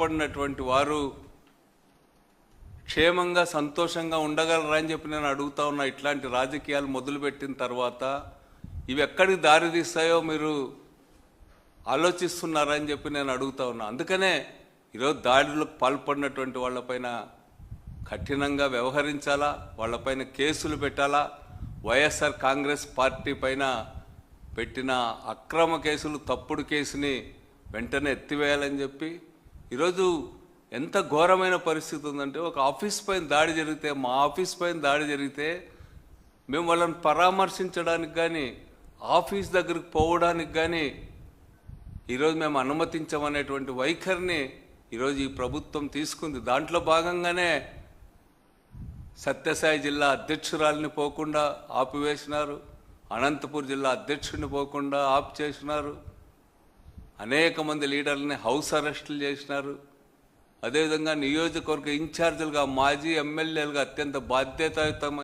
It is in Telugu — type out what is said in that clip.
పడినటువంటి వారు క్షేమంగా సంతోషంగా ఉండగలరని చెప్పి నేను అడుగుతా ఉన్నా. ఇట్లాంటి రాజకీయాలు మొదలుపెట్టిన తర్వాత ఇవి ఎక్కడికి దారి తీస్తాయో మీరు ఆలోచిస్తున్నారని చెప్పి నేను అడుగుతా ఉన్నా. అందుకనే ఈరోజు దాడులకు పాల్పడినటువంటి వాళ్ళపైన కఠినంగా వ్యవహరించాలా? వాళ్ళపైన కేసులు పెట్టాలా? వైఎస్ఆర్ కాంగ్రెస్ పార్టీ పైన పెట్టిన అక్రమ కేసులు తప్పుడు కేసుని వెంటనే ఎత్తివేయాలని చెప్పి ఈరోజు ఎంత ఘోరమైన పరిస్థితి ఉందంటే ఒక ఆఫీస్ పైన దాడి జరిగితే మా ఆఫీస్ పైన దాడి జరిగితే మేము వాళ్ళని పరామర్శించడానికి కానీ ఆఫీస్ దగ్గరికి పోవడానికి కానీ ఈరోజు మేము అనుమతించమనేటువంటి వైఖరిని ఈరోజు ఈ ప్రభుత్వం తీసుకుంది. దాంట్లో భాగంగానే సత్యసాయి జిల్లా అధ్యక్షురాలిని పోకుండా ఆపివేసినారు. అనంతపూర్ జిల్లా అధ్యక్షుడిని పోకుండా ఆపు చేసినారు అనేక మంది లీడర్లని హౌస్ అరెస్టులు చేసినారు. అదేవిధంగా నియోజకవర్గ ఇన్ఛార్జీలుగా మాజీ ఎమ్మెల్యేలుగా అత్యంత బాధ్యతాయుతమైన